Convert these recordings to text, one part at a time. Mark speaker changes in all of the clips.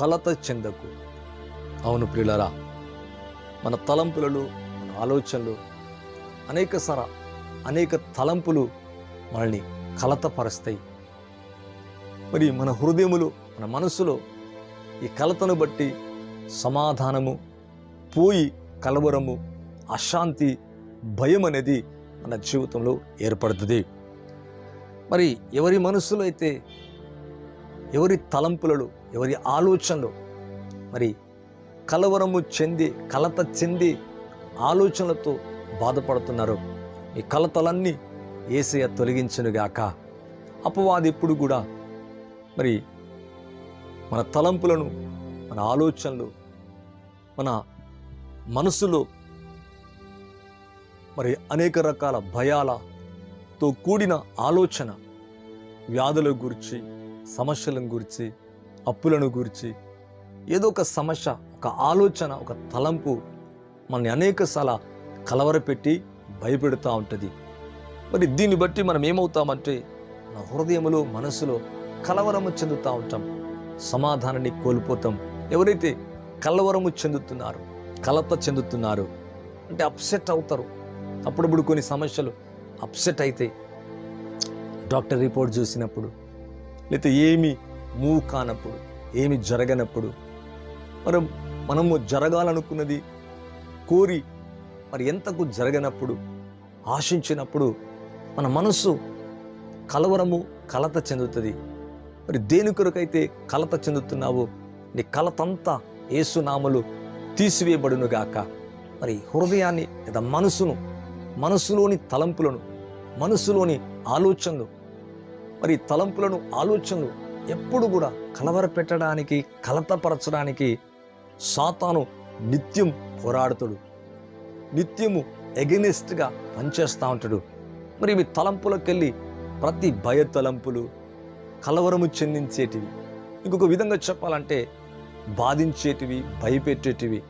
Speaker 1: కలత చెందకు. అవును ప్రియులరా మన తలంపులలో మన ఆలోచనలు అనేక సర అనేక తలంపులు మనల్ని కలతపరుస్తాయి. మరి మన హృదయములు మన మనసులో ఈ కలతను బట్టి సమాధానము పోయి కలవరము అశాంతి భయం అనేది మన జీవితంలో ఏర్పడుతుంది. మరి ఎవరి మనసులో అయితే ఎవరి తలంపులలో ఎవరి ఆలోచనలు. మరి కలవరము చెంది కలత చెంది ఆలోచనలతో బాధపడుతున్నారు. ఈ కలతలన్నీ ఏసయ తొలగించనుగాక అపవాది ఎప్పుడు కూడా మరి మన తలంపులను మన ఆలోచనలు మన మనసులో మరి అనేక రకాల భయాలతో కూడిన ఆలోచన వ్యాధుల గురించి సమస్యలను గురించి అప్పులను గురించి ఏదో ఒక సమస్య ఒక ఆలోచన ఒక తలంపు మనని అనేకసార్లు కలవరపెట్టి భయపెడుతూ ఉంటుంది. మరి దీన్ని బట్టి మనం ఏమవుతామంటే మన హృదయములో మనసులో కలవరము చెందుతూ ఉంటాం. సమాధానాన్ని కోల్పోతాం. ఎవరైతే కలవరము చెందుతున్నారు కలత చెందుతున్నారు అంటే అప్సెట్ అవుతారు. అప్పుడప్పుడు కొన్ని సమస్యలు అప్సెట్ అయితే డాక్టర్ రిపోర్ట్ చూసినప్పుడు లేకపోతే ఏమి మూవ్ కానప్పుడు ఏమి జరగనప్పుడు మనం మనము జరగాలనుకున్నది కోరి మరి ఎంతకు జరగనప్పుడు ఆశించినప్పుడు మన మనస్సు కలవరము కలత చెందుతుంది. మరి దేని కొరకైతే కలత చెందుతున్నావో నీ కలతంతా ఏసునామలు తీసివేయబడునుగాక. మరి హృదయాన్ని లేదా మనసును మనసులోని తలంపులను మనసులోని ఆలోచనలు మరి తలంపులను ఆలోచనలు ఎప్పుడు కూడా కలవర పెట్టడానికి కలతపరచడానికి సాతాను నిత్యం పోరాడుతాడు. నిత్యము ఎగెనిస్ట్గా పనిచేస్తూ ఉంటాడు. మరి ఇవి తలంపులకెళ్ళి ప్రతి భయ తలంపులు కలవరము చెందించేటివి. ఇంకొక విధంగా చెప్పాలంటే బాధించేటివి భయపెట్టేటివి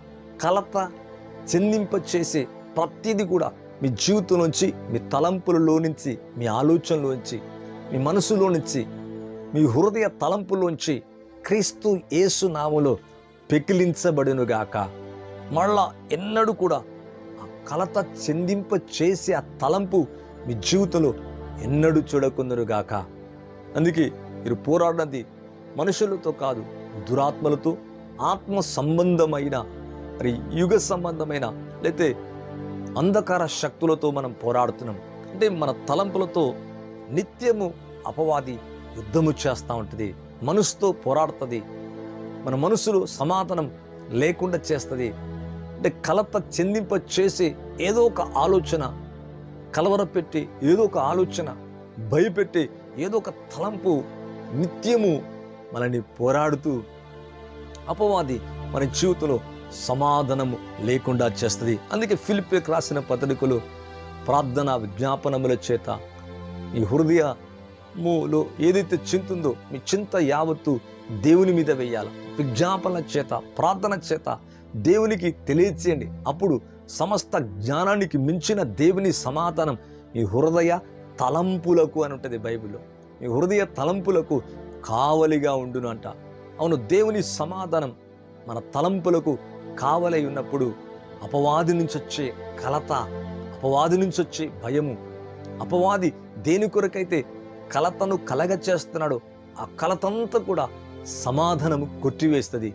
Speaker 1: కలత చెందింప చేసే ప్రతిదీ కూడా మీ జీవితంలోంచి మీ తలంపులలో నుంచి మీ ఆలోచనలోంచి మీ మనసులో నుంచి మీ హృదయ తలంపులోంచి క్రీస్తు యేసు నామలో పెకిలించబడునుగాక. మళ్ళా ఎన్నడూ కూడా ఆ కలత చెందింప చేసే ఆ తలంపు మీ జీవితంలో ఎన్నడూ చూడకుందరుగాక అందుకే మీరు పోరాడినది మనుషులతో కాదు దురాత్మలతో ఆత్మ సంబంధమైన మరి యుగ సంబంధమైన లేతే అంధకార శక్తులతో మనం పోరాడుతున్నాం. అంటే మన తలంపులతో నిత్యము అపవాది యుద్ధము చేస్తూ ఉంటుంది. మనసుతో పోరాడుతుంది. మన మనసులో సమాధానం లేకుండా చేస్తుంది. అంటే కలత చెందింప చేసి ఏదో ఒక ఆలోచన కలవరపెట్టి ఏదో ఒక ఆలోచన భయపెట్టి ఏదో ఒక తలంపు నిత్యము మనల్ని పోరాడుతూ అపవాది మన జీవితంలో సమాధానము లేకుండా చేస్తుంది. అందుకే ఫిలిపిక్ రాసిన పత్రికలు ప్రార్థన విజ్ఞాపనముల చేత ఈ హృదయ హృదయములో ఏదైతే చింత ఉందో మీ చింత యావత్తు దేవుని మీద వేయాలి. విజ్ఞాపన చేత ప్రార్థన చేత దేవునికి తెలియచేయండి. అప్పుడు సమస్త జ్ఞానానికి మించిన దేవుని సమాధానం మీ హృదయ తలంపులకు అని ఉంటుంది బైబిల్లో. మీ హృదయ తలంపులకు కావలిగా ఉండును అంట. అవును దేవుని సమాధానం మన తలంపులకు కావలై ఉన్నప్పుడు అపవాది నుంచి వచ్చే కలత అపవాది నుంచి వచ్చే భయము అపవాది దేని కొరకైతే కలతను కలగచేస్తున్నాడో. ఆ కలతంతా కూడా సమాధానము కొట్టివేస్తుంది.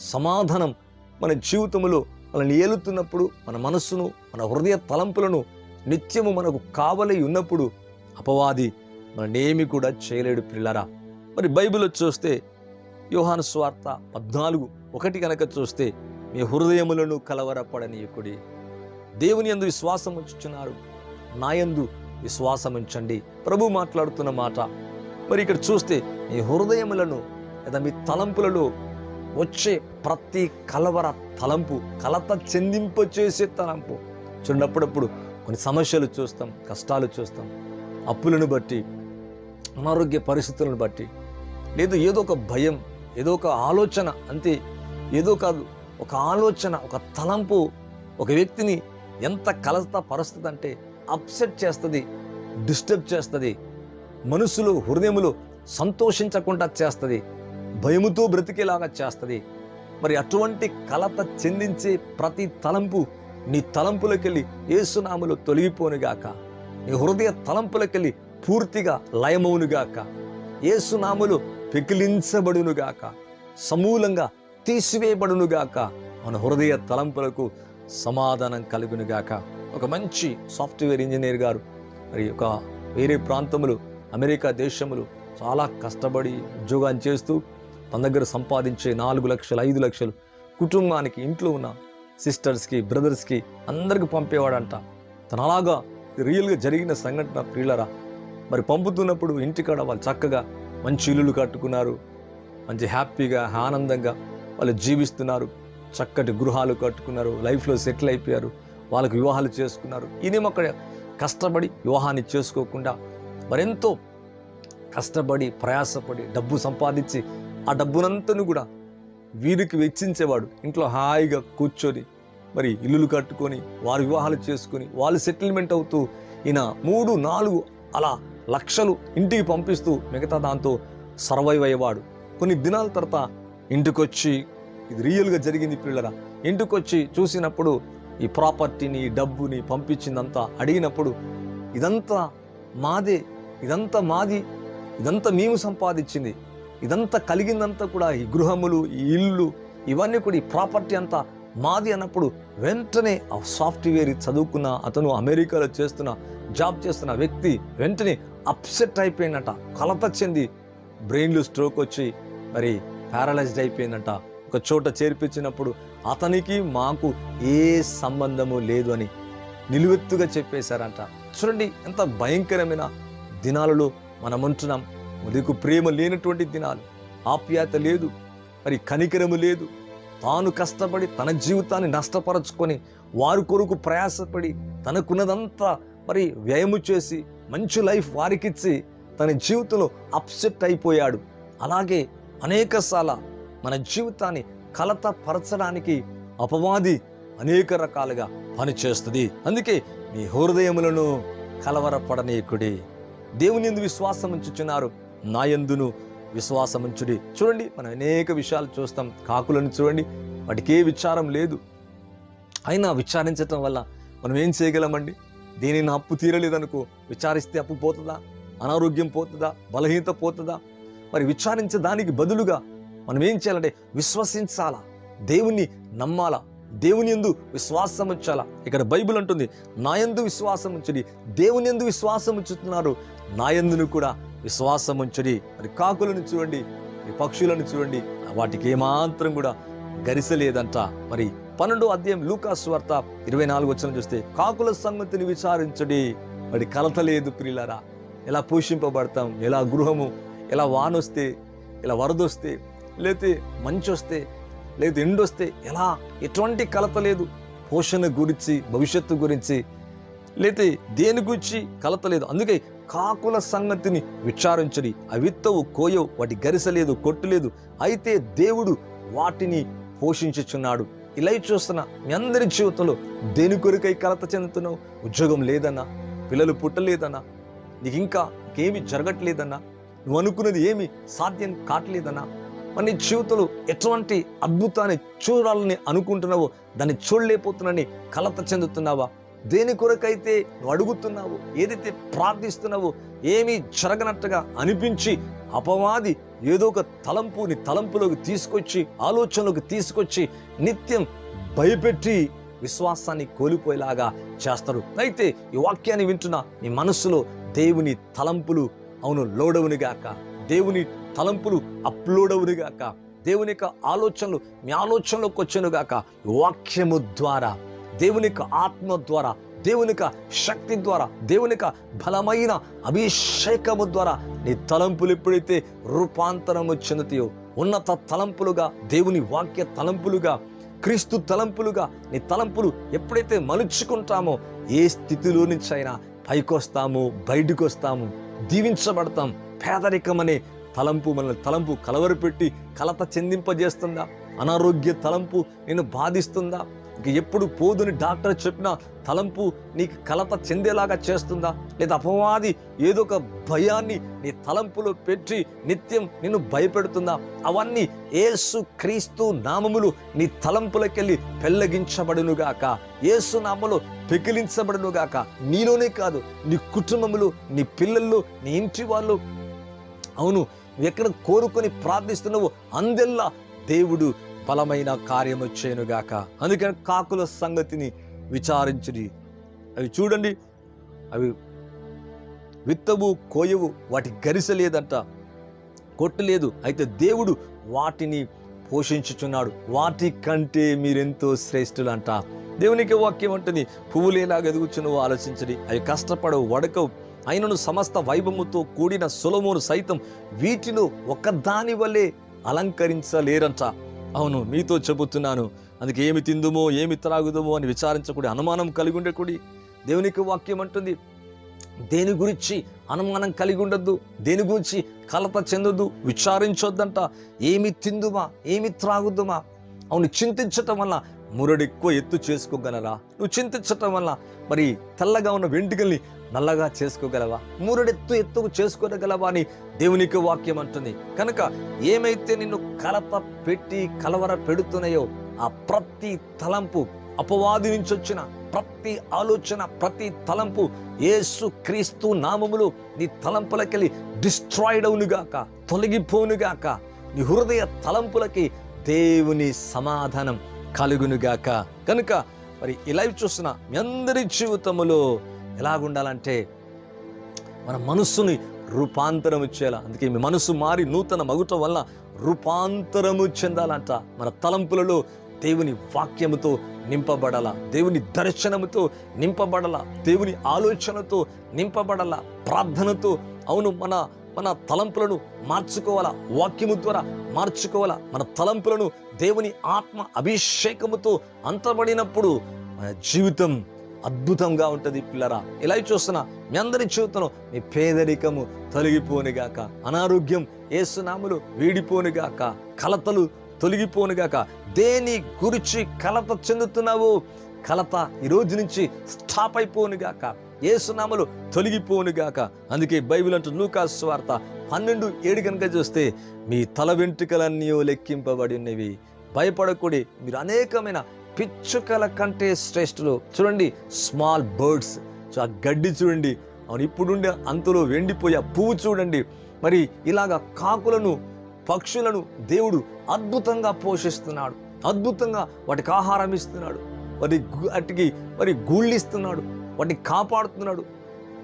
Speaker 1: సమాధానం మన జీవితంలో మనల్ని ఏలుతున్నప్పుడు మన మనస్సును మన హృదయ తలంపులను నిత్యము మనకు కావలై ఉన్నప్పుడు అపవాది మననేమి కూడా చేయలేడు పిల్లరా మరి బైబిల్లో చూస్తే యోహాను స్వార్త పద్నాలుగు ఒకటి కనుక చూస్తే మీ హృదయములను కలవరపడనీయకుడి. దేవుని ఎందు విశ్వాసం ఉంచుచున్నారు. నాయందు విశ్వాసం ఉంచండి ప్రభు మాట్లాడుతున్న మాట. మరి ఇక్కడ చూస్తే మీ హృదయములను లేదా మీ తలంపులలో వచ్చే ప్రతి కలవర తలంపు కలత చెందింప చేసే తలంపు చూడప్పుడప్పుడు కొన్ని సమస్యలు చూస్తాం కష్టాలు చూస్తాం. అప్పులను బట్టి అనారోగ్య పరిస్థితులను బట్టి లేదు ఏదో ఒక భయం ఏదో ఒక ఆలోచన అంతే. ఏదో కాదు ఒక ఆలోచన ఒక తలంపు ఒక వ్యక్తిని ఎంత కలత పరుస్తుంది అంటే అప్సెట్ చేస్తుంది డిస్టర్బ్ చేస్తుంది మనసులో హృదయములు సంతోషించకుండా చేస్తుంది భయముతో బ్రతికేలాగా చేస్తుంది. మరి అటువంటి కలత చెందించే ప్రతి తలంపు నీ తలంపులకెళ్ళి ఏసునాములు తొలగిపోనుగాక. నీ హృదయ తలంపులకెళ్ళి పూర్తిగా లయమవునుగాక. ఏసునాములు పెకిలించబడునుగాక. సమూలంగా తీసివేయబడునుగాక. మన హృదయ తలంపులకు సమాధానం కలుగునుగాక. ఒక మంచి సాఫ్ట్వేర్ ఇంజనీర్ గారు. మరి ఒక వేరే ప్రాంతములు అమెరికా దేశములు చాలా కష్టపడి ఉద్యోగాన్ని చేస్తూ తన దగ్గర సంపాదించే నాలుగు లక్షలు ఐదు లక్షలు కుటుంబానికి ఇంట్లో ఉన్న సిస్టర్స్కి బ్రదర్స్కి అందరికి పంపేవాడంట. తనలాగా అలాగా రియల్గా జరిగిన సంఘటన ప్రియులరా మరి పంపుతున్నప్పుడు ఇంటికాడ వాళ్ళు చక్కగా మంచి ఇల్లులు కట్టుకున్నారు. మంచి హ్యాపీగా ఆనందంగా వాళ్ళు జీవిస్తున్నారు. చక్కటి గృహాలు కట్టుకున్నారు. లైఫ్లో సెటిల్ అయిపోయారు. వాళ్ళకు వివాహాలు చేసుకున్నారు. ఈయనేమో అక్కడ కష్టపడి వివాహాన్ని చేసుకోకుండా మరెంతో కష్టపడి ప్రయాసపడి డబ్బు సంపాదించి ఆ డబ్బునంతను కూడా వీరికి వెచ్చించేవాడు. ఇంట్లో హాయిగా కూర్చొని మరి ఇల్లులు కట్టుకొని వారి వివాహాలు చేసుకొని వాళ్ళు సెటిల్మెంట్ అవుతూ ఈయన మూడు నాలుగు అలా లక్షలు ఇంటికి పంపిస్తూ మిగతా దాంతో సర్వైవ్ అయ్యేవాడు. కొన్ని దినాల తర్వాత ఇంటికొచ్చి ఇది రియల్గా జరిగింది పిల్లరా ఇంటికొచ్చి చూసినప్పుడు ఈ ప్రాపర్టీని ఈ డబ్బుని పంపించిందంతా అడిగినప్పుడు ఇదంతా మాదే ఇదంతా మాది ఇదంతా మేము సంపాదించింది ఇదంతా కలిగిందంతా కూడా ఈ గృహములు ఈ ఇల్లు ఇవన్నీ కూడా ఈ ప్రాపర్టీ అంతా మాది అన్నప్పుడు వెంటనే ఆ సాఫ్ట్వేర్ చదువుకున్న అతను అమెరికాలో చేస్తున్న జాబ్ చేస్తున్న వ్యక్తి వెంటనే అప్సెట్ అయిపోయినట కలత చెంది బ్రెయిన్లో స్ట్రోక్ వచ్చి మరి పారలైజ్డ్ అయిపోయిందంట ఒక చోట చేర్పించినప్పుడు అతనికి మాకు ఏ సంబంధము లేదు అని నిలువెత్తుగా చెప్పేశారంట. చూడండి ఎంత భయంకరమైన దినాలలో మనం ఉంటున్నాం నీకు ప్రేమ లేనటువంటి దినాలు. ఆప్యాయత లేదు మరి కనికరము లేదు. తాను కష్టపడి తన జీవితాన్ని నష్టపరచుకొని వారి కొరకు ప్రయాసపడి తనకున్నదంతా మరి వ్యయము చేసి మంచి లైఫ్ వారికిచ్చి తన జీవితంలో అప్సెట్ అయిపోయాడు. అలాగే అనేక మన జీవితాన్ని కలతపరచడానికి అపవాది అనేక రకాలుగా పనిచేస్తుంది. అందుకే మీ హృదయములను కలవరపడనీయకుడి. దేవుని ఎందు విశ్వాసం ఉంచుచున్నారు. నా ఎందును విశ్వాసం ఉంచుడి. చూడండి మనం అనేక విషయాలు చూస్తాం. కాకులను చూడండి వాటికి ఏ విచారం లేదు. అయినా విచారించటం వల్ల మనం ఏం చేయగలమండి? దీనిని అప్పు తీరలేదనుకో విచారిస్తే అప్పు పోతుందా? అనారోగ్యం పోతుందా? బలహీనత పోతుందా? మరి విచారించే దానికి బదులుగా మనం ఏం చేయాలంటే విశ్వసించాలా? దేవుణ్ణి నమ్మాలా? దేవుని ఎందు విశ్వాసం ఉంచాలా? ఇక్కడ బైబిల్ అంటుంది నా ఎందు విశ్వాసం ఉంచుడి. దేవుని ఎందు విశ్వాసం ఉంచుతున్నారు. నా ఎందును కూడా విశ్వాసం ఉంచుడి. మరి కాకులను చూడండి మరి పక్షులను చూడండి వాటికి ఏమాత్రం కూడా గరిసలేదంట. మరి పన్నెండో అధ్యాయం లూకాస్ వార్త ఇరవై నాలుగు వచ్చిన చూస్తే కాకుల సంగతిని విచారించడి. మరి కలత లేదు ప్రియులారా. ఎలా పోషింపబడతాం? ఎలా గృహము ఎలా వానొస్తే ఇలా వరదొస్తే లేతే మంచి వస్తే లేదు ఎండొస్తే ఎలా? ఎటువంటి కలత లేదు. పోషణ గురించి భవిష్యత్తు గురించి లేతే దేని గురించి కలత లేదు. అందుకే కాకుల సంగతిని విచారించడి అవిత్తవు కోయవు వాటి గరిసలేదు కొట్టులేదు అయితే దేవుడు వాటిని పోషించుచున్నాడు. ఇలా చూస్తున్న మీ అందరి జీవితంలో దేని కొరకై కలత చెందుతున్నావు? ఉద్యోగం లేదన్నా పిల్లలు పుట్టలేదన్నా నీకు ఇంకా ఇంకేమి జరగట్లేదన్నా నువ్వు అనుకున్నది ఏమి సాధ్యం కావట్లేదన్నా మరి నీ జీవితంలో ఎటువంటి అద్భుతాన్ని చూడాలని అనుకుంటున్నావో దాన్ని చూడలేకపోతున్నాని కలత చెందుతున్నావా? దేని కొరకైతే నువ్వు అడుగుతున్నావు ఏదైతే ప్రార్థిస్తున్నావో ఏమీ జరగనట్టుగా అనిపించి అపవాది ఏదో ఒక తలంపు నీ తలంపులోకి తీసుకొచ్చి ఆలోచనలోకి తీసుకొచ్చి నిత్యం భయపెట్టి విశ్వాసాన్ని కోల్పోయేలాగా చేస్తారు. అయితే ఈ వాక్యాన్ని వింటున్న నీ మనస్సులో దేవుని తలంపులు అవును లోడవునిగాక. దేవుని తలంపులు అప్లోడవునిగాక దేవుని యొక్క ఆలోచనలు మీ ఆలోచనలోకి వచ్చునుగాక వాక్యము ద్వారా దేవుని యొక్క ఆత్మ ద్వారా దేవుని యొక్క శక్తి ద్వారా దేవుని యొక్క బలమైన అభిషేకము ద్వారా నీ తలంపులు ఎప్పుడైతే రూపాంతరము చెందుతాయో ఉన్నత తలంపులుగా దేవుని వాక్య తలంపులుగా క్రీస్తు తలంపులుగా నీ తలంపులు ఎప్పుడైతే మలుచుకుంటామో ఏ స్థితిలో నుంచి అయినా పైకొస్తాము బయటకు వస్తాము దీవించబడతాం. పేదరికం అనే తలంపు మనల్ని తలంపు కలవరపెట్టి కలత చెందింపజేస్తుందా? అనారోగ్య తలంపు నేను బాధిస్తుందా? ఇక ఎప్పుడు పోదుని డాక్టర్ చెప్పిన తలంపు నీకు కలత చెందేలాగా చేస్తుందా? లేదా అపవాది ఏదో ఒక భయాన్ని నీ తలంపులో పెట్టి నిత్యం నిన్ను భయపెడుతుందా? అవన్నీ ఏసు క్రీస్తు నామములు నీ తలంపులకెళ్ళి పెళ్ళగించబడునుగాక ఏసు నామములు పెకిలించబడునుగాక. నీలోనే కాదు నీ కుటుంబములు నీ పిల్లలు నీ ఇంటి వాళ్ళు. అవును ఎక్కడ కోరుకొని ప్రార్థిస్తున్నావు అందెల్లా దేవుడు బలమైన కార్యము చేయనుగాక. అందుకని కాకుల సంగతిని విచారించుడి. అవి చూడండి అవి విత్తవు కోయవు వాటి గరిస లేదంట కొట్టలేదు అయితే దేవుడు వాటిని పోషించుచున్నాడు. వాటి కంటే మీరెంతో శ్రేష్ఠులంట. దేవునికి వాక్యం ఉంటుంది పువ్వులు ఎలాగ ఎదుగుచున్నవో ఆలోచించడి. అవి కష్టపడవు వడకవు. అయినను సమస్త వైభవముతో కూడిన సులమును సైతం వీటిలో ఒకదాని వలె అలంకరించలేరంట. అవును మీతో చెబుతున్నాను. అందుకే ఏమి తిందుమో ఏమి త్రాగుదమో అని విచారించకూడి అనుమానం కలిగి ఉండకూడి దేవునికి వాక్యం అంటుంది దేని గురించి అనుమానం కలిగి ఉండద్దు దేని గురించి కలత చెందొద్దు విచారించొద్దంట. ఏమి తిందుమా ఏమి త్రాగుదుమా? అవును చింతించటం వల్ల మురడెక్కువ ఎత్తు చేసుకోగలరా? నువ్వు చింతించటం వల్ల మరి తెల్లగా ఉన్న వెంట్రుకల్ని నల్లగా చేసుకోగలవా? మూరుడెత్తు ఎత్తుకు చేసుకోగలవా అని దేవునికి వాక్యం అంటుంది. కనుక ఏమైతే నిన్ను కలత పెట్టి కలవర పెడుతున్నాయో ఆ ప్రతి తలంపు అపవాది నుంచి వచ్చిన ప్రతి ఆలోచన ప్రతి తలంపు ఏసు క్రీస్తు నామములు నీ తలంపులకెళ్ళి డిస్ట్రాయిడ్ అవునుగాక తొలగిపోనుగాక నీ హృదయ తలంపులకి దేవుని సమాధానం కలుగునుగాక. కనుక మరి ఈ లైవ్ చూస్తున్న మీ అందరి జీవితములో ఎలాగుండాలంటే మన మనస్సుని రూపాంతరం ఇచ్చేలా. అందుకే మీ మనసు మారి నూతన మగుట వల్ల రూపాంతరము చెందాలంట. మన తలంపులలో దేవుని వాక్యముతో నింపబడాల. దేవుని దర్శనముతో నింపబడాల. దేవుని ఆలోచనతో నింపబడాల. ప్రార్థనతో అవును మన మన తలంపులను మార్చుకోవాలా. వాక్యము ద్వారా మార్చుకోవాలా. మన తలంపులను దేవుని ఆత్మ అభిషేకముతో అంతబడినప్పుడు మన జీవితం అద్భుతంగా ఉంటుంది పిల్లరా. ఇలా చూస్తున్నా మీ అందరి జీవితంలో మీ పేదరికము తొలగిపోనిగాక అనారోగ్యం ఏసునాములు వీడిపోనిగాక కలతలు తొలగిపోనుగాక దేని గురించి కలత చెందుతున్నావు కలత ఈ రోజు నుంచి స్టాప్ అయిపోనుగాక ఏసునామలు తొలగిపోనుగాక. అందుకే బైబిల్ అంటూ లూకాస్ వార్త పన్నెండు ఏడు కనుక చూస్తే మీ తల వెంట్రుకలన్నీ లెక్కింపబడి ఉన్నవి. భయపడకూడి మీరు అనేకమైన పిచ్చుకల కంటే శ్రేష్ఠులు. చూడండి స్మాల్ బర్డ్స్ సో ఆ గడ్డి చూడండి. అవును ఇప్పుడుండే అంతలో వెండిపోయే పువ్వు చూడండి. మరి ఇలాగ కాకులను పక్షులను దేవుడు అద్భుతంగా పోషిస్తున్నాడు. అద్భుతంగా వాటికి ఆహారం ఇస్తున్నాడు. వాటి వాటికి మరి గూళ్ళిస్తున్నాడు వాటిని కాపాడుతున్నాడు.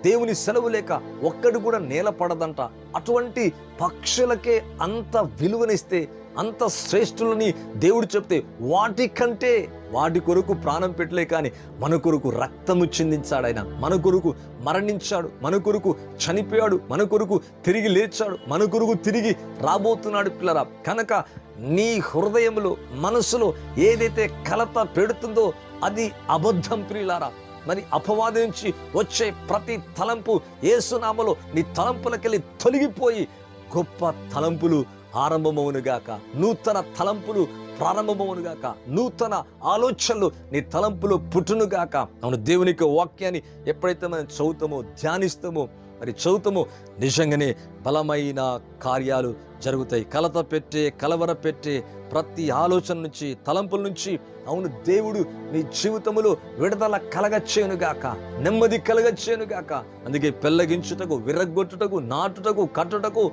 Speaker 1: దేవుని సెలవు లేక ఒక్కడు కూడా నేల పడదంట. అటువంటి పక్షులకే అంత విలువనిస్తే అంత శ్రేష్ఠులని దేవుడు చెప్తే వాటి కంటే వాటి కొరకు ప్రాణం పెట్టలే కానీ మన కొరకు రక్తము చిందించాడు ఆయన. మన కొరకు మరణించాడు. మన కొరకు చనిపోయాడు. మన కొరకు తిరిగి లేచాడు. మన కొరకు తిరిగి రాబోతున్నాడు పిల్లరా. కనుక నీ హృదయంలో మనసులో ఏదైతే కలత పెడుతుందో అది అబద్ధం ప్రియులారా. మరి అపవాది నుంచి వచ్చే ప్రతి తలంపు ఏసునామలో నీ తలంపులకెళ్ళి తొలగిపోయి గొప్ప తలంపులు ఆరంభమవునుగాక. నూతన తలంపులు ప్రారంభమవునుగాక. నూతన ఆలోచనలు నీ తలంపులు పుట్టునుగాక. అవును దేవునికి వాక్యాన్ని ఎప్పుడైతే మనం చదువుతామో ధ్యానిస్తామో మరి చదువుతామో నిజంగానే బలమైన కార్యాలు జరుగుతాయి. కలత పెట్టే కలవర పెట్టే ప్రతి ఆలోచన నుంచి తలంపుల నుంచి అవును దేవుడు నీ జీవితములో విడుదల కలగచ్చేనుగాక నెమ్మది కలగచ్చేనుగాక అందుకే పెళ్ళగించుటకు విరగొట్టుటకు నాటుటకు కట్టుటకు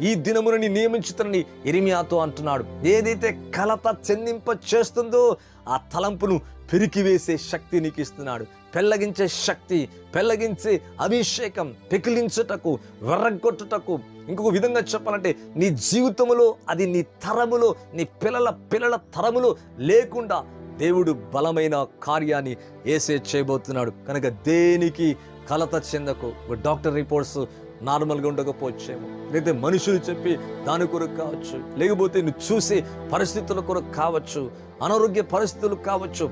Speaker 1: ఈ దినమునని నియమించుతనని ఇరిమియాతో అంటున్నాడు. ఏదైతే కలత చెందింప చేస్తుందో ఆ తలంపును పెరికివేసే శక్తి నీకు ఇస్తున్నాడు పెళ్ళగించే శక్తి పెళ్ళగించే అభిషేకం పెకిలించుటకు వెర్రగొట్టుటకు. ఇంకొక విధంగా చెప్పాలంటే నీ జీవితంలో అది నీ తరములో నీ పిల్లల పిల్లల తరములో లేకుండా దేవుడు బలమైన కార్యాన్ని ఏసే చేయబోతున్నాడు. కనుక దేనికి కలత చెందకు? డాక్టర్ రిపోర్ట్స్ నార్మల్గా ఉండకపోవచ్చేమో. లేకపోతే మనుషులు చెప్పి దాని కొరకు కావచ్చు లేకపోతే నువ్వు చూసే పరిస్థితుల కొరకు కావచ్చు అనారోగ్య పరిస్థితులు కావచ్చు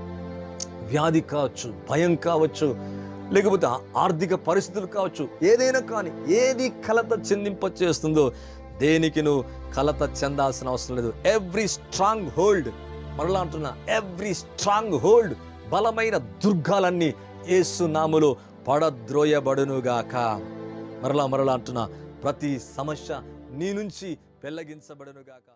Speaker 1: వ్యాధి కావచ్చు భయం కావచ్చు లేకపోతే ఆర్థిక పరిస్థితులు కావచ్చు ఏదైనా కానీ ఏది కలత చెందింప చేస్తుందో దేనికి నువ్వు కలత చెందాల్సిన అవసరం లేదు. ఎవ్రీ స్ట్రాంగ్ హోల్డ్ మరలా అంటున్నా ఎవ్రీ స్ట్రాంగ్ హోల్డ్ బలమైన దుర్గాలన్నీ ఏసునాములు నాములో పడద్రోయబడునుగాక. మరలా మరలా అంటున్నా ప్రతి సమస్య నీ నుంచి పెళ్ళగించబడునుగాక.